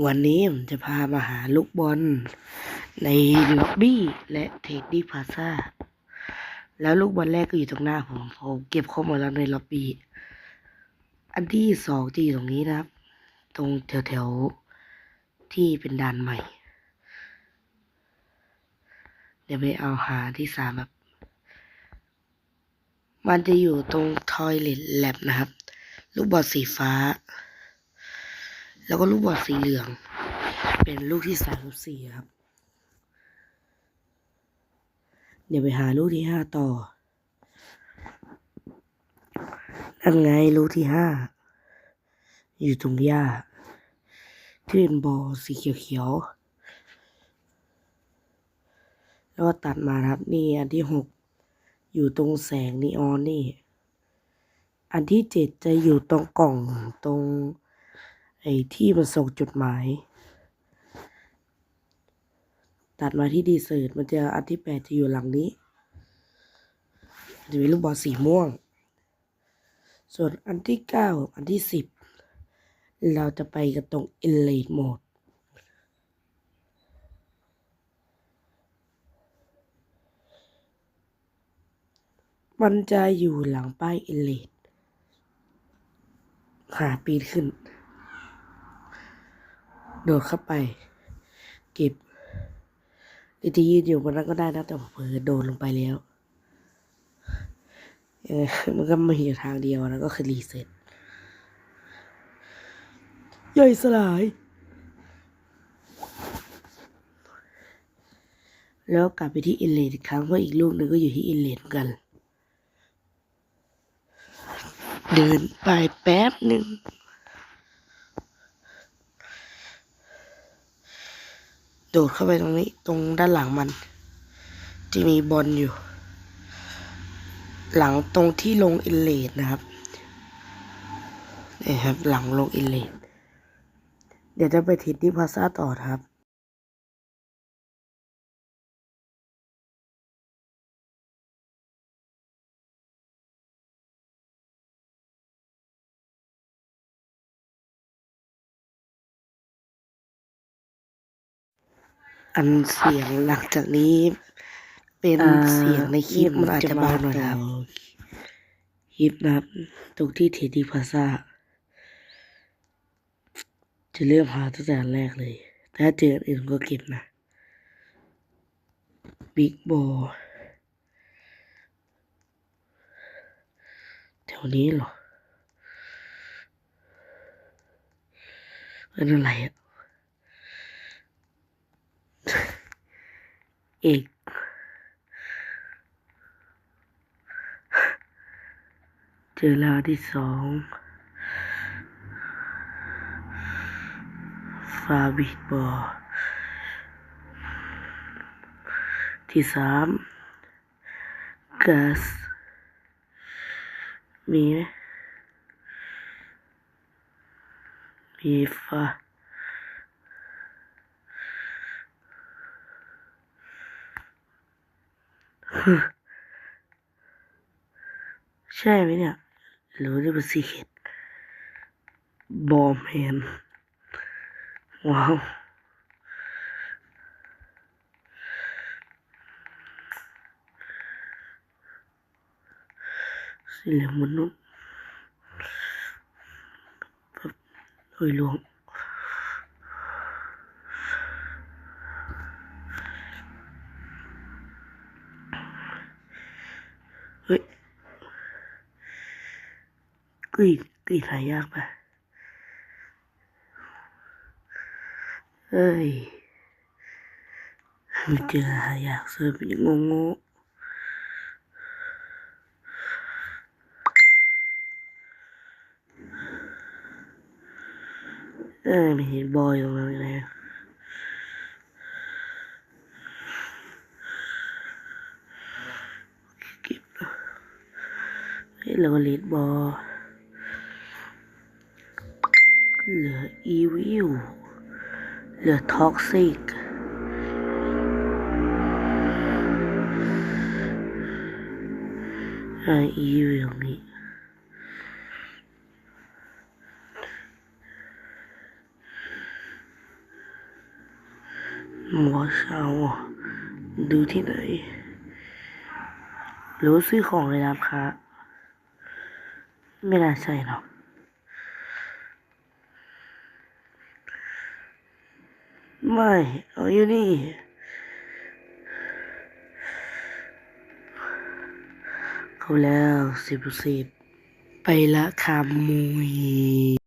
วันนี้ผมจะพามาหาลูกบอลในล็อบบี้และเทดดี้พาซาแล้วลูกบอลแรกก็อยู่ตรงหน้าผมผมเก็บข้อมูลแล้วในล็อบบี้ อันที่สองจะอยู่ตรงนี้นะครับ ตรงแถวๆที่เป็นด่านใหม่ เดี๋ยวไปเอาหาที่สามแบบ มันจะอยู่ตรงทอยเล t แลบนะครับ ลูกบอลสีฟ้า แล้วก็ลูกบอลสีเหลือง เป็นลูกที่สามกับสี่ครับ เดี๋ยวไปหาลูกที่ห้าต่อนั่นไงลูกที่ห้า อยู่ตรงหญ้า ที่เป็นบอลสีเขียวๆ แล้วก็ตัดมาครับ นี่อันที่หกอยู่ตรงแสงนีออนนี่ อันที่เจ็ดจะอยู่ตรงกล่องตรง ไอ้ที่มันส่งจดหมาย ตัดมาที่ดีเซิร์ตมันจะอันที่แปดจะอยู่หลังนี้ จะมีลูกบอลสีม่วง ส่วนอันที่เก้าอันที่สิบเราจะไปกันตรง Elite Mode มันจะอยู่หลังป้าย Elite หาปีนขึ้น โดดเข้าไป เก็บไอ้ที่ยืนอยู่บนนั้นก็ได้นะ แต่ผมเผลอโดนลงไปแล้วเออมันก็มีอยู่ทางเดียวแล้วก็คือรีเซ็ตย่อยสลาย แล้วกลับไปที่อินเลนอีกครั้งเพราะอีกลูกหนึ่งก็อยู่ที่อินเลนเหมือนกัน เดินไปแป๊บหนึ่ง โดดเข้าไปตรงนี้ ตรงด้านหลังมันจะมีบอลอยู่ หลังตรงที่ลงอินเลดนะครับนี่ครับ หลังลงอินเลดเดี๋ยวจะไปทิศที่พาซาต่อครับ อันเสียงหลังจากนี้ เป็นอ่าเสียงในคลิปมันอาจจะเบาหน่อยครับคลิปนะครับตรงที่เทดดี้พาซาจะเริ่มหาตั้งแต่อันแรกเลย ถ้าเจออันอื่นก็เก็บนะบิ๊กบอลแถวนี้เหรอเป็นอะไรอะ อกเจอล้วที่สองฟาบิดบอที่สามกัสมีไหมมีฟา ใช่ไหมเนี่ย หรือจะเป็นซีเคดบอมแมนว้าวสีเหลืองมนุษย์แบบเฮ้ยหลวง เฮ้ยกรีดกรีดหายากปะเอ้ยไม่เจอหายากเสือเป็นงงงเอ้ยไม่เห็นบอยตรงนั้นเลยเก็บ เฮ้ยเลีดบอลเหลืออีวิลเหลือท็อกซิกไออีวิลนี่หมอเช้าดูที่ไหนหรือซื้อของในร้านค้า ไม่น่าใช่หรอกไม่เอาอยู่นี่เขาแล้วสิบสิบไปละคำมุย